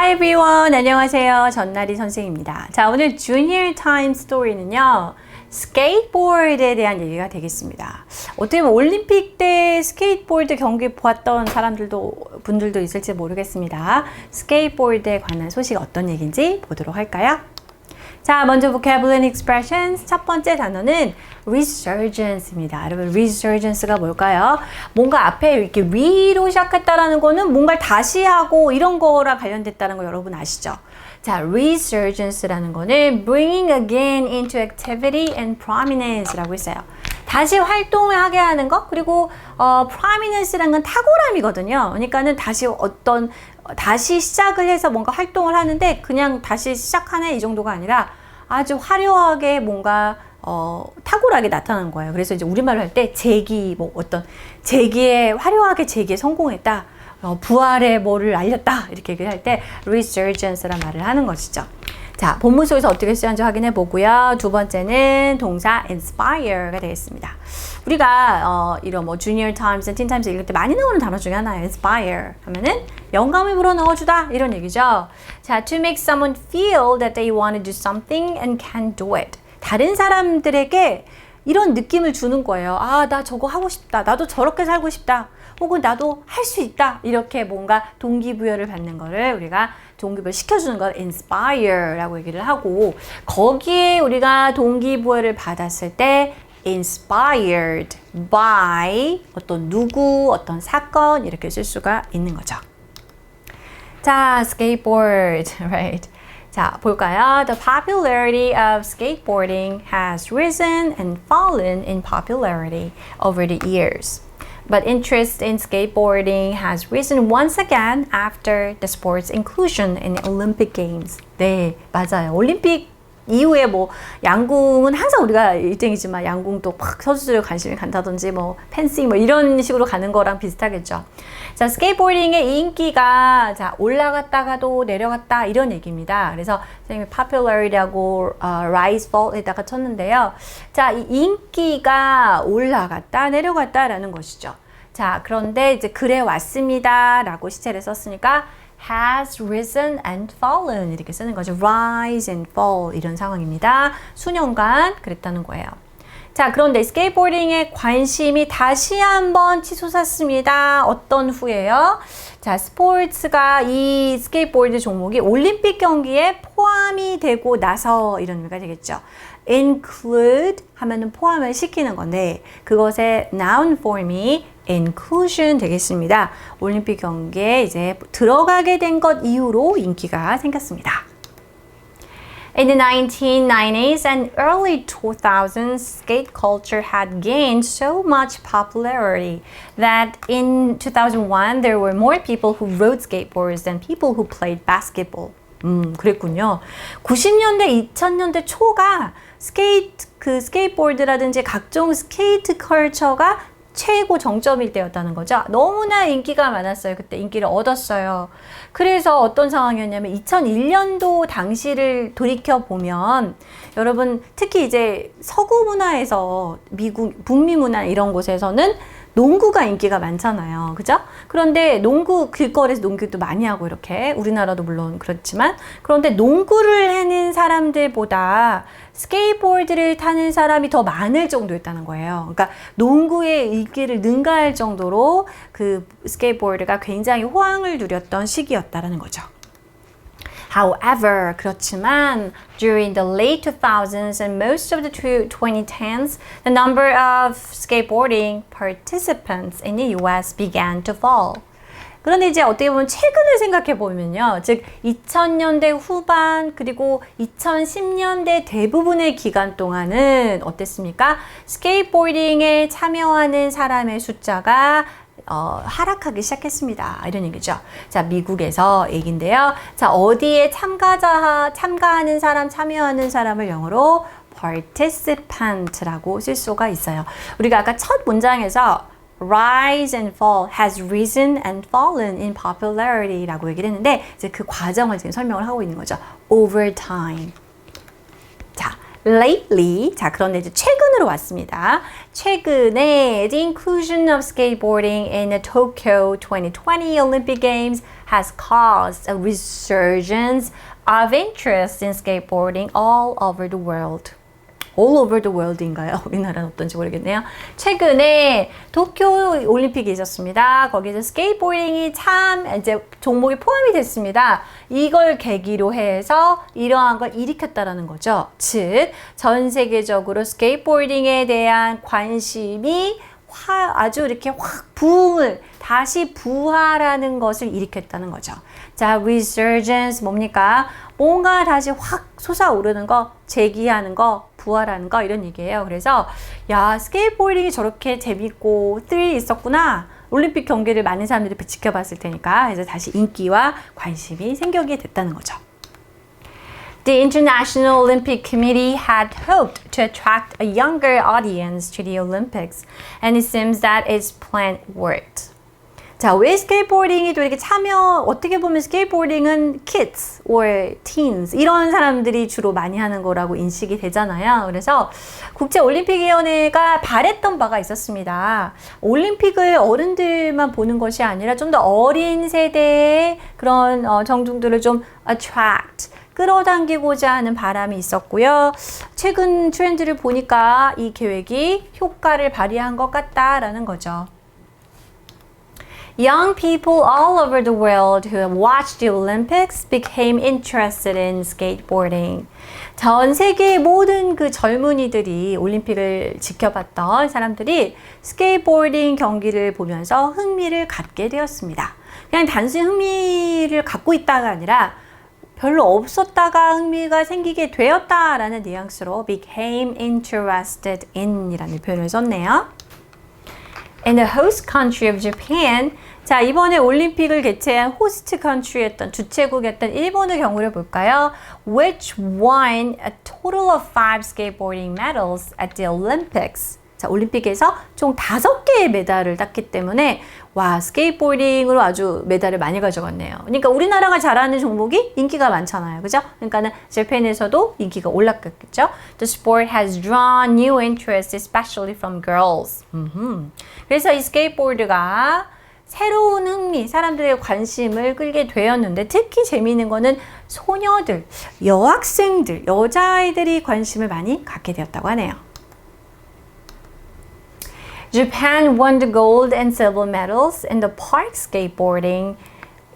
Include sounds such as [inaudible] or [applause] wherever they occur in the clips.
Hi everyone. 안녕하세요. 전나리 선생입니다. 자, 오늘 Junior Time Story는요. 스케이트보드에 대한 얘기가 되겠습니다. 어떻게 보면 올림픽 때 스케이트보드 경기 보았던 사람들도 분들도 있을지 모르겠습니다. 스케이트보드에 관한 소식 어떤 얘기인지 보도록 할까요? 자, 먼저 vocabulary expressions 첫 번째 단어는 resurgence입니다. 여러분, resurgence가 뭘까요? 뭔가 앞에 이렇게 위로 시작했다라는 거는 뭔가를 다시 하고 이런 거랑 관련됐다는 거 여러분 아시죠? 자, resurgence라는 거는 bringing again into activity and prominence라고 했어요. 다시 활동을 하게 하는 것 그리고 어, prominence라는 건 탁월함이거든요. 그러니까는 다시 어떤 다시 시작을 해서 뭔가 활동을 하는데 그냥 다시 시작하네 이 정도가 아니라 아주 화려하게 뭔가 어, 탁월하게 나타난 거예요. 그래서 이제 우리말로 할 때 재기 뭐 어떤 재기에 화려하게 재기에 성공했다. 어, 부활의 뭐를 알렸다. 이렇게 얘기를 할 때 resurgence란 말을 하는 것이죠. 자, 본문 속에서 어떻게 쓰였는지 확인해 보고요. 두 번째는 동사 inspire가 되겠습니다. 우리가 어, 이런 뭐 junior times, teen times 읽을 때 많이 나오는 단어 중에 하나예요. inspire 하면은 영감을 불어 넣어 주다 이런 얘기죠. 자, to make someone feel that they want to do something and can do it. 다른 사람들에게 이런 느낌을 주는 거예요. 아, 나 저거 하고 싶다. 나도 저렇게 살고 싶다. 혹은 나도 할 수 있다. 이렇게 뭔가 동기부여를 받는 거를 우리가 동기부여 시켜주는 걸 inspire라고 얘기를 하고 거기에 우리가 동기부여를 받았을 때 inspired by 어떤 누구, 어떤 사건 이렇게 쓸 수가 있는 거죠. 자, skateboard, right? 자, 볼까요? The popularity of skateboarding has risen and fallen in popularity over the years. But interest in skateboarding has risen once again after the sport's inclusion in Olympic Games. 네, 맞아요. 올림픽 이후에 뭐 양궁은 항상 우리가 1등이지만 양궁도 막 선수들 관심이 간다든지 뭐 펜싱 뭐 이런 식으로 가는 거랑 비슷하겠죠. 자, 스케이트보딩의 인기가 자, 올라갔다가도 내려갔다 이런 얘기입니다. 그래서 선생님이 popularity하고 어, rise fall에다가 쳤는데요. 자, 이 인기가 올라갔다 내려갔다라는 것이죠. 자, 그런데 이제 그래 왔습니다라고 시제를 썼으니까 has risen and fallen 이렇게 쓰는 거죠. rise and fall 이런 상황입니다. 수년간 그랬다는 거예요. 자, 그런데 스케이트보딩에 관심이 다시 한번 치솟았습니다. 어떤 후에요? 자, 스포츠가 이 스케이트보드 종목이 올림픽 경기에 포함이 되고 나서 이런 의미가 되겠죠. include 하면은 포함을 시키는 건데 그것의 noun form이 inclusion 되겠습니다. 올림픽 경기에 이제 들어가게 된 것 이후로 인기가 생겼습니다. In the 1990s and early 2000s, skate culture had gained so much popularity that in 2001 there were more people who rode skateboards than people who played basketball. 음, 그랬군요. 90년대, 2000년대 초가 스케이트, 그 스케이트보드라든지 각종 스케이트 컬처가 최고 정점일 때였다는 거죠. 너무나 인기가 많았어요. 그때 인기를 얻었어요. 그래서 어떤 상황이었냐면 2001년도 당시를 돌이켜 보면 여러분 특히 이제 서구 문화에서 미국 북미 문화 이런 곳에서는 농구가 인기가 많잖아요. 그죠? 그런데 농구 길거리에서 농구도 많이 하고 이렇게 우리나라도 물론 그렇지만 그런데 농구를 하는 사람들보다 스케이트보드를 타는 사람이 더 많을 정도였다는 거예요. 그러니까 농구의 인기를 능가할 정도로 그 스케이트보드가 굉장히 호황을 누렸던 시기였다라는 거죠. However, 그렇지만 during the late 2000s and most of the 2010s, the number of skateboarding participants in the US began to fall. 그런데 이제 어떻게 보면 최근을 생각해 보면요. 즉 2000년대 후반 그리고 2010년대 대부분의 기간 동안은 어땠습니까? 스케이트보딩에 참여하는 사람의 숫자가 어, 하락하기 시작했습니다. 이런 얘기죠. 자, 미국에서 얘기인데요. 자, 어디에 참가자, 참가하는 사람, 참여하는 사람을 영어로 participant라고 쓸 수가 있어요. 우리가 아까 첫 문장에서 rise and fall has risen and fallen in popularity라고 얘기를 했는데 이제 그 과정을 지금 설명을 하고 있는 거죠. over time. 자, lately. 자, 그런데 이제 최근 으로 폰으로 왔습니다. 최근에 the inclusion of skateboarding in the Tokyo 2020 Olympic Games has caused a resurgence of interest in skateboarding all over the world. All over the world인가요? [laughs] 우리나라는 어떤지 모르겠네요. 최근에 도쿄 올림픽이 있었습니다. 거기서 스케이트보딩이 참 이제 종목이 포함이 됐습니다. 이걸 계기로 해서 이러한 걸 일으켰다라는 거죠. 즉, 전 세계적으로 스케이트보딩에 대한 관심이 화, 아주 이렇게 확 부흥을 다시 부활하는 것을 일으켰다는 거죠. 자, resurgence 뭡니까? 뭔가 다시 확 솟아오르는 거, 재기하는 거, 부활하는 거 이런 얘기예요. 그래서 야, 스케이트보딩이 저렇게 재밌고 스릴 있었구나. 올림픽 경기를 많은 사람들이 지켜봤을 테니까 그래서 다시 인기와 관심이 생기게 됐다는 거죠. The International Olympic Committee had hoped to attract a younger audience to the Olympics, and it seems that its plan worked. 자, 왜 스케이트보딩이 또 이렇게 참여, 어떻게 보면 스케이트보딩은 kids or teens, 이런 사람들이 주로 많이 하는 거라고 인식이 되잖아요. 그래서 국제올림픽위원회가 바랬던 바가 있었습니다. 올림픽을 어른들만 보는 것이 아니라 좀 더 어린 세대의 그런 어, 정중들을 좀 attract, 끌어당기고자 하는 바람이 있었고요. 최근 트렌드를 보니까 이 계획이 효과를 발휘한 것 같다라는 거죠. Young people all over the world who have watched the Olympics became interested in skateboarding. 전 세계의 모든 그 젊은이들이 올림픽을 지켜봤던 사람들이 스케이트보딩 경기를 보면서 흥미를 갖게 되었습니다. 그냥 단순히 흥미를 갖고 있다가 아니라 별로 없었다가 흥미가 생기게 되었다라는 뉘앙스로 became interested in 이라는 표현을 썼네요. In the host country of Japan, 자, 이번에 올림픽을 개최한 호스트 컨트리였던 주최국이었던 일본의 경우를 볼까요? Which won a total of five skateboarding medals at the Olympics. 자, 올림픽에서 총 다섯 개의 메달을 땄기 때문에 와, 스케이트보딩으로 아주 메달을 많이 가져갔네요. 그러니까 우리나라가 잘하는 종목이 인기가 많잖아요. 그죠? 그러니까는 재팬에서도 인기가 올랐겠죠? The sport has drawn new interest, especially from girls. 음흠. 그래서 이 스케이트보드가 새로운 흥미, 사람들의 관심을 끌게 되었는데 특히 재미있는 거는 소녀들, 여학생들, 여자아이들이 관심을 많이 갖게 되었다고 하네요. Japan won the gold and silver medals in the park skateboarding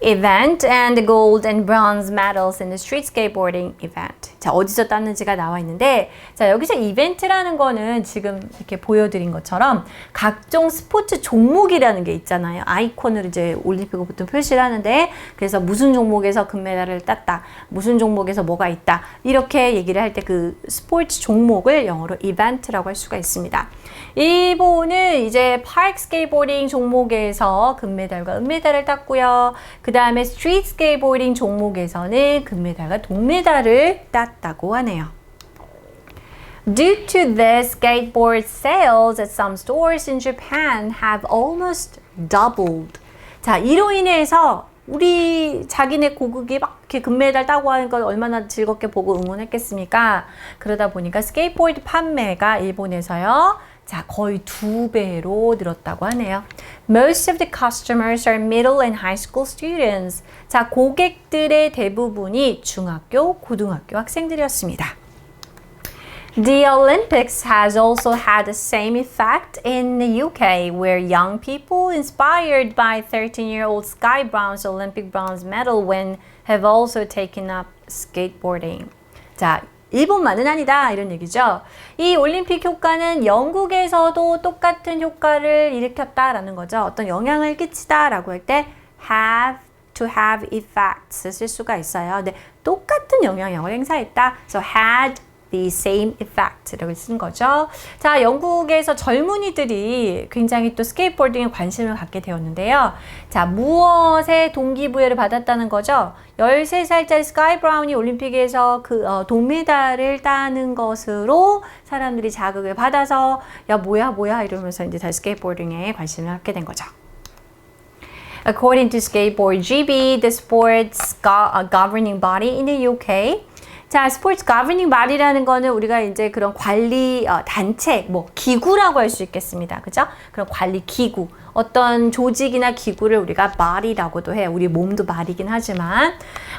event and gold and bronze medals in the street skateboarding event. 자, 어디서 땄는지가 나와 있는데, 자, 여기서 이벤트라는 거는 지금 이렇게 보여드린 것처럼 각종 스포츠 종목이라는 게 있잖아요. 아이콘을 이제 올림픽을 보통 표시를 하는데, 그래서 무슨 종목에서 금메달을 땄다, 무슨 종목에서 뭐가 있다, 이렇게 얘기를 할 때 그 스포츠 종목을 영어로 이벤트라고 할 수가 있습니다. 일본은 이제 파크 스케이보딩 종목에서 금메달과 은메달을 땄고요. 그 다음에 스트리트 스케이보딩 종목에서는 금메달과 동메달을 땄다고 하네요. Due to this, skateboard sales at some stores in Japan have almost doubled. 자, 이로 인해서 우리 자기네 고국이 막 이렇게 금메달 따고 걸 얼마나 즐겁게 보고 응원했겠습니까? 그러다 보니까 스케이트보드 판매가 일본에서요. 자, 거의 두 배로 늘었다고 하네요. Most of the customers are middle and high school students. 자, 고객들의 대부분이 중학교, 고등학교 학생들이었습니다. The Olympics has also had the same effect in the UK, where young people inspired by 13-year-old Sky Brown's Olympic bronze medal win have also taken up skateboarding. 자, 일본만은 아니다 이런 얘기죠. 이 올림픽 효과는 영국에서도 똑같은 효과를 일으켰다라는 거죠. 어떤 영향을 끼치다라고 할 때 have to have effects 쓸 수가 있어요. 근데 똑같은 영향력을 행사했다. So had the same effect라고 쓴 거죠. 자, 영국에서 젊은이들이 굉장히 또 스케이트보딩에 관심을 갖게 되었는데요. 자, 무엇에 동기부여를 받았다는 거죠? 13살짜리 스카이 브라운이 올림픽에서 그 어, 동메달을 따는 것으로 사람들이 자극을 받아서 야 뭐야 뭐야 이러면서 이제 다시 스케이트보딩에 관심을 갖게 된 거죠. According to Skateboard GB, the sport's uh, governing body in the UK, 자, 스포츠 governing body라는 거는 우리가 이제 그런 관리 어, 단체, 뭐 기구라고 할 수 있겠습니다. 그죠? 그런 관리 기구. 어떤 조직이나 기구를 우리가 body라고도 해요. 우리 몸도 body긴 하지만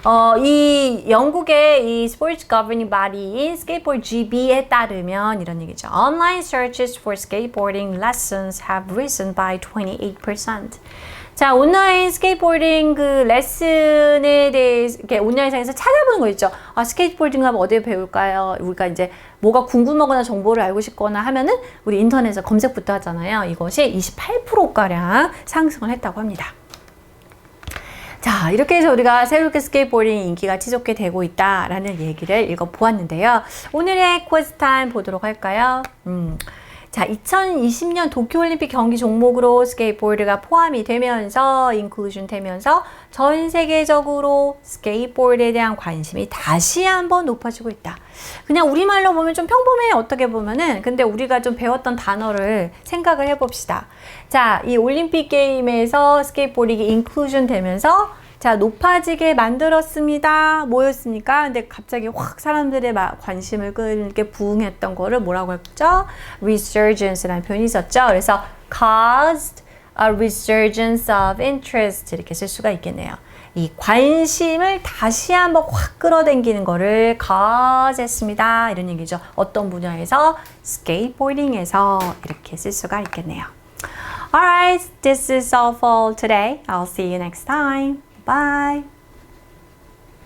어, 이 영국의 이 스포츠 governing body인 skateboard GB에 따르면 이런 얘기죠. Online searches for skateboarding lessons have risen by 28%. 자, 온라인 스케이트보딩 그 레슨에 대해서 이렇게 온라인상에서 찾아보는 거 있죠. 아, 스케이트보딩 하면 어디에 배울까요? 우리가 이제 뭐가 궁금하거나 정보를 알고 싶거나 하면은 우리 인터넷에서 검색부터 하잖아요. 이것이 28%가량 상승을 했다고 합니다. 자, 이렇게 해서 우리가 새롭게 스케이트보딩 인기가 지속게 되고 있다라는 얘기를 읽어보았는데요. 오늘의 quiz 타임 보도록 할까요? 음. 자, 2020년 도쿄올림픽 경기 종목으로 스케이트보드가 포함이 되면서 인클루전 되면서 전 세계적으로 스케이트보드에 대한 관심이 다시 한번 높아지고 있다. 그냥 우리말로 보면 좀 평범해 어떻게 보면은 근데 우리가 좀 배웠던 단어를 생각을 해봅시다. 자, 이 올림픽 게임에서 스케이트보드가 인클루전 되면서 자, 높아지게 만들었습니다. 뭐였습니까? 근데 갑자기 확 사람들의 막 관심을 끌게 부응했던 거를 뭐라고 했죠? resurgence라는 표현이 있었죠. 그래서 caused a resurgence of interest 이렇게 쓸 수가 있겠네요. 이 관심을 다시 한번 확 끌어당기는 거를 cause 했습니다. 이런 얘기죠. 어떤 분야에서 skateboarding에서 이렇게 쓸 수가 있겠네요. Alright, this is all for today. I'll see you next time. Bye.